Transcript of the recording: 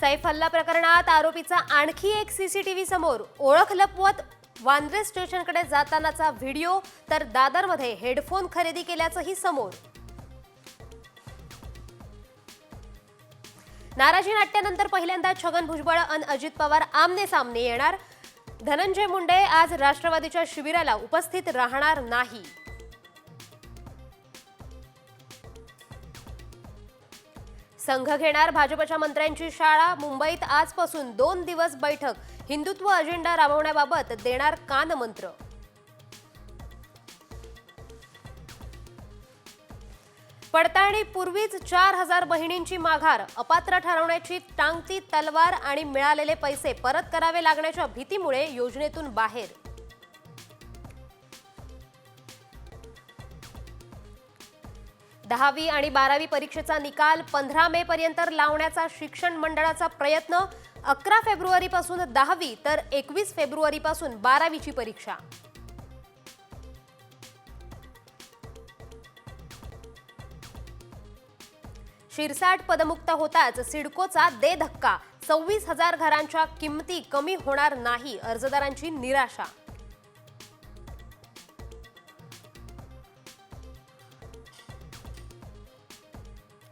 सैफ हल्ला प्रकरणात आरोपीचा आणखी एक सीसीटीव्ही समोर ओळख लपवत वांद्रे स्टेशनकडे जातानाचा व्हिडिओ तर दादरमध्ये हेडफोन खरेदी केल्याचंही समोर. नाराजी नाट्यानंतर पहिल्यांदा छगन भुजबळ अन अजित पवार आमने सामने येणार. धनंजय मुंडे आज राष्ट्रवादीच्या शिबिराला उपस्थित राहणार नाही. संघ घेणार भाजपच्या मंत्र्यांची शाळा. मुंबईत आजपासून दोन दिवस बैठक. हिंदुत्व अजेंडा राबवण्याबाबत देणार कानमंत्र पडताळणीपूर्वीच चार हजार बहिणींची माघार. अपात्र ठरवण्याची टांगती तलवार आणि मिळालेले पैसे परत करावे लागण्याच्या भीतीमुळे योजनेतून बाहेर. दहावी आणि बारावी परीक्षेचा निकाल पंधरा मे पर्यंत लावण्याचा शिक्षण मंडळाचा प्रयत्न अकरा फेब्रुवारीपासून दहावी तर एकवीस फेब्रुवारीपासून बारावीची परीक्षा. शिरसाट पदमुक्त होताच सिडकोचा दे धक्का सव्वीस हजार घरांच्या किमती कमी होणार नाही अर्जदारांची निराशा.